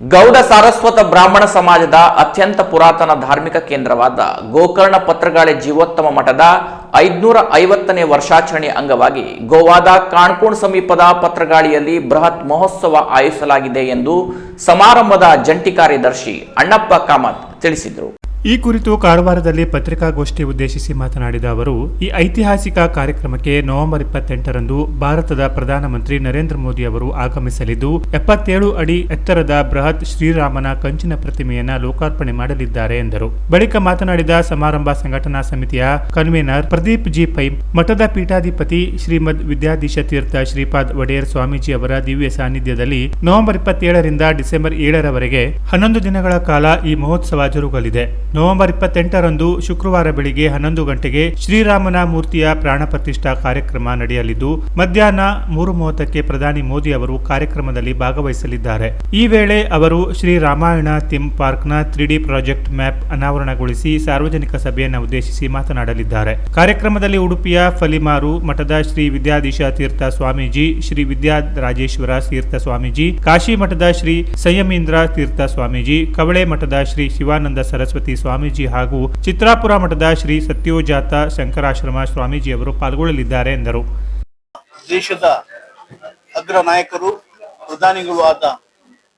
ಗೌಡ ಸಾರಸ್ವತ ಬ್ರಾಹ್ಮಣ ಸಮಾಜದ ಅತ್ಯಂತ ಪುರಾತನ ಧಾರ್ಮಿಕ ಕೇಂದ್ರವಾದ ಗೋಕರ್ಣ ಪತ್ರಗಾಳಿ ಜೀವೋತ್ತಮ ಮಠದ ಐದುನೂರ ಐವತ್ತನೇ ವರ್ಷಾಚರಣೆ ಅಂಗವಾಗಿ ಗೋವಾದ ಕಾಣ್ಕೋಣ್ ಸಮೀಪದ ಪತ್ರಗಾಳಿಯಲ್ಲಿ ಬೃಹತ್ ಮಹೋತ್ಸವ ಆಯೋಜಿಸಲಾಗಿದೆ ಎಂದು ಸಮಾರಂಭದ ಜಂಟಿ ಕಾರ್ಯದರ್ಶಿ ಅಣ್ಣಪ್ಪ ಕಾಮತ್ ತಿಳಿಸಿದರು. ಈ ಕುರಿತು ಕಾರವಾರದಲ್ಲಿ ಪತ್ರಿಕಾಗೋಷ್ಠಿ ಉದ್ದೇಶಿಸಿ ಮಾತನಾಡಿದ ಅವರು, ಈ ಐತಿಹಾಸಿಕ ಕಾರ್ಯಕ್ರಮಕ್ಕೆ ನವೆಂಬರ್ ಇಪ್ಪತ್ತೆಂಟರಂದು ಭಾರತದ ಪ್ರಧಾನಮಂತ್ರಿ ನರೇಂದ್ರ ಮೋದಿ ಅವರು ಆಗಮಿಸಲಿದ್ದು, ಎಪ್ಪತ್ತೇಳು ಅಡಿ ಎತ್ತರದ ಬೃಹತ್ ಶ್ರೀರಾಮನ ಕಂಚಿನ ಪ್ರತಿಮೆಯನ್ನು ಲೋಕಾರ್ಪಣೆ ಮಾಡಲಿದ್ದಾರೆ ಎಂದರು. ಬಳಿಕ ಮಾತನಾಡಿದ ಸಮಾರಂಭ ಸಂಘಟನಾ ಸಮಿತಿಯ ಕನ್ವೀನರ್ ಪ್ರದೀಪ್ ಜಿ ಪೈ, ಮಠದ ಪೀಠಾಧಿಪತಿ ಶ್ರೀಮದ್ ವಿದ್ಯಾಧೀಶ ತೀರ್ಥ ಶ್ರೀಪಾದ್ ಒಡೆಯರ್ ಸ್ವಾಮೀಜಿ ಅವರ ದಿವ್ಯ ಸಾನ್ನಿಧ್ಯದಲ್ಲಿ ನವೆಂಬರ್ ಇಪ್ಪತ್ತೇಳರಿಂದ ಡಿಸೆಂಬರ್ ಏಳರವರೆಗೆ ಹನ್ನೊಂದು ದಿನಗಳ ಕಾಲ ಈ ಮಹೋತ್ಸವ ಜರುಗಲಿದೆ. ನವೆಂಬರ್ ಇಪ್ಪತ್ತೆಂಟರಂದು ಶುಕ್ರವಾರ ಬೆಳಿಗ್ಗೆ ಹನ್ನೊಂದು ಗಂಟೆಗೆ ಶ್ರೀರಾಮನ ಮೂರ್ತಿಯ ಪ್ರಾಣ ಪ್ರತಿಷ್ಠಾ ಕಾರ್ಯಕ್ರಮ ನಡೆಯಲಿದ್ದು, ಮಧ್ಯಾಹ್ನ ಮೂರು ಮೂವತ್ತಕ್ಕೆ ಪ್ರಧಾನಿ ಮೋದಿ ಅವರು ಕಾರ್ಯಕ್ರಮದಲ್ಲಿ ಭಾಗವಹಿಸಲಿದ್ದಾರೆ. ಈ ವೇಳೆ ಅವರು ಶ್ರೀ ರಾಮಾಯಣ ಥೀಮ್ ಪಾರ್ಕ್ನ ಡಿ ಪ್ರಾಜೆಕ್ಟ್ ಮ್ಯಾಪ್ ಅನಾವರಣಗೊಳಿಸಿ ಸಾರ್ವಜನಿಕ ಸಭೆಯನ್ನು ಉದ್ದೇಶಿಸಿ ಮಾತನಾಡಲಿದ್ದಾರೆ. ಕಾರ್ಯಕ್ರಮದಲ್ಲಿ ಉಡುಪಿಯ ಫಲಿಮಾರು ಮಠದ ಶ್ರೀ ವಿದ್ಯಾಧೀಶ ತೀರ್ಥ ಸ್ವಾಮೀಜಿ, ಶ್ರೀ ವಿದ್ಯಾ ರಾಜೇಶ್ವರ ತೀರ್ಥ ಸ್ವಾಮೀಜಿ, ಕಾಶಿ ಮಠದ ಶ್ರೀ ಸಂಯಮೀಂದ್ರ ತೀರ್ಥ ಸ್ವಾಮೀಜಿ, ಕವಳೆ ಮಠದ ಶ್ರೀ ಶಿವಾನಂದ ಸರಸ್ವತಿ ಸ್ವಾಮೀಜಿ ಹಾಗೂ ಚಿತ್ರಾಪುರ ಮಠದ ಶ್ರೀ ಸತ್ಯೋಜಾತ ಶಂಕರಾಶ್ರಮ ಸ್ವಾಮೀಜಿಯವರು ಪಾಲ್ಗೊಳ್ಳಲಿದ್ದಾರೆ ಎಂದರು. ದೇಶದ ಅಗ್ರ ನಾಯಕರು, ಪ್ರಧಾನಿಗಳು ಆದ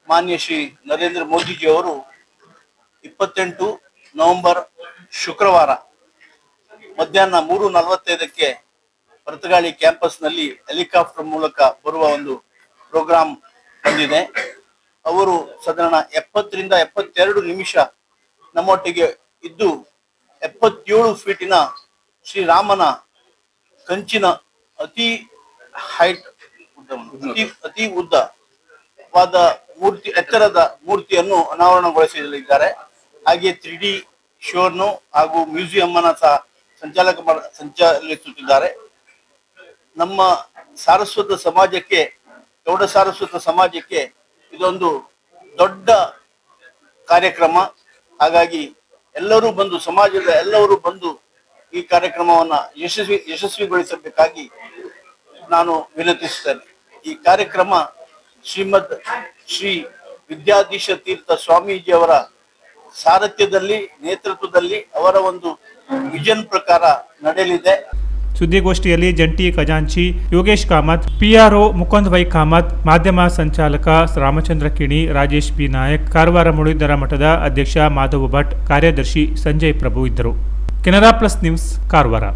ಮಾನ್ಯ ಶ್ರೀ ನರೇಂದ್ರ ಮೋದಿಜಿ ಅವರು ಇಪ್ಪತ್ತೆಂಟು ನವೆಂಬರ್ ಶುಕ್ರವಾರ ಮಧ್ಯಾಹ್ನ ಮೂರು ನಲವತ್ತೈದಕ್ಕೆ ಪರ್ತಗಾಳಿ ಕ್ಯಾಂಪಸ್ನಲ್ಲಿ ಹೆಲಿಕಾಪ್ಟರ್ ಮೂಲಕ ಬರುವ ಒಂದು ಪ್ರೋಗ್ರಾಂ ಬಂದಿದೆ. ಅವರು ಸಾಧಾರಣ ಎಪ್ಪತ್ತರಿಂದ ಎಪ್ಪತ್ತೆರಡು ನಿಮಿಷ ನಮ್ಮೊಟ್ಟಿಗೆ ಇದ್ದು ಎಪ್ಪತ್ತೇಳು ಫೀಟಿನ ಶ್ರೀರಾಮನ ಕಂಚಿನ ಅತಿ ಹೈಟ್ ಅತಿ ಅತಿ ಉದ್ದವಾದ ಮೂರ್ತಿ, ಎತ್ತರದ ಮೂರ್ತಿಯನ್ನು ಅನಾವರಣಗೊಳಿಸಲಿದ್ದಾರೆ ಹಾಗೆ ತ್ರೀ ಡಿ ಶೋರ್ನು ಹಾಗೂ ಮ್ಯೂಸಿಯಂ ಅನ್ನ ಸಹ ಸಂಚಾಲಕ ಸಂಚಾಲಿಸುತ್ತಿದ್ದಾರೆ. ನಮ್ಮ ಸಾರಸ್ವತ ಸಮಾಜಕ್ಕೆ, ಗೌಡ ಸಾರಸ್ವತ ಸಮಾಜಕ್ಕೆ ಇದೊಂದು ದೊಡ್ಡ ಕಾರ್ಯಕ್ರಮ. ಹಾಗಾಗಿ ಎಲ್ಲರೂ ಬಂದು, ಸಮಾಜದ ಎಲ್ಲರೂ ಬಂದು ಈ ಕಾರ್ಯಕ್ರಮವನ್ನ ಯಶಸ್ವಿ, ಯಶಸ್ವಿಗೊಳಿಸಬೇಕಾಗಿ ನಾನು ವಿನಂತಿಸುತ್ತೇನೆ. ಈ ಕಾರ್ಯಕ್ರಮ ಶ್ರೀಮದ್ ಶ್ರೀ ವಿದ್ಯಾಧೀಶ ತೀರ್ಥ ಸ್ವಾಮೀಜಿ ಅವರ ಸಾರಥ್ಯದಲ್ಲಿ, ನೇತೃತ್ವದಲ್ಲಿ ಅವರ ಒಂದು ವಿಜನ್ ಪ್ರಕಾರ ನಡೆಯಲಿದೆ. ಸುದ್ದಿಗೋಷ್ಠಿಯಲ್ಲಿ ಜಂಟಿ ಖಜಾಂಚಿ ಯೋಗೇಶ್ ಕಾಮತ್, ಪಿಆರ್ಒ ಮುಕುಂದ್ ವೈ ಕಾಮತ್, ಮಾಧ್ಯಮ ಸಂಚಾಲಕ ರಾಮಚಂದ್ರ ಕಿಣಿ, ರಾಜೇಶ್ ಬಿ ನಾಯಕ್, ಕಾರವಾರ ಮುಳಿದರ ಮಠದ ಅಧ್ಯಕ್ಷ ಮಾಧವ ಭಟ್, ಕಾರ್ಯದರ್ಶಿ ಸಂಜಯ್ ಪ್ರಭು ಇದ್ದರು. Canara plus news, Karwar.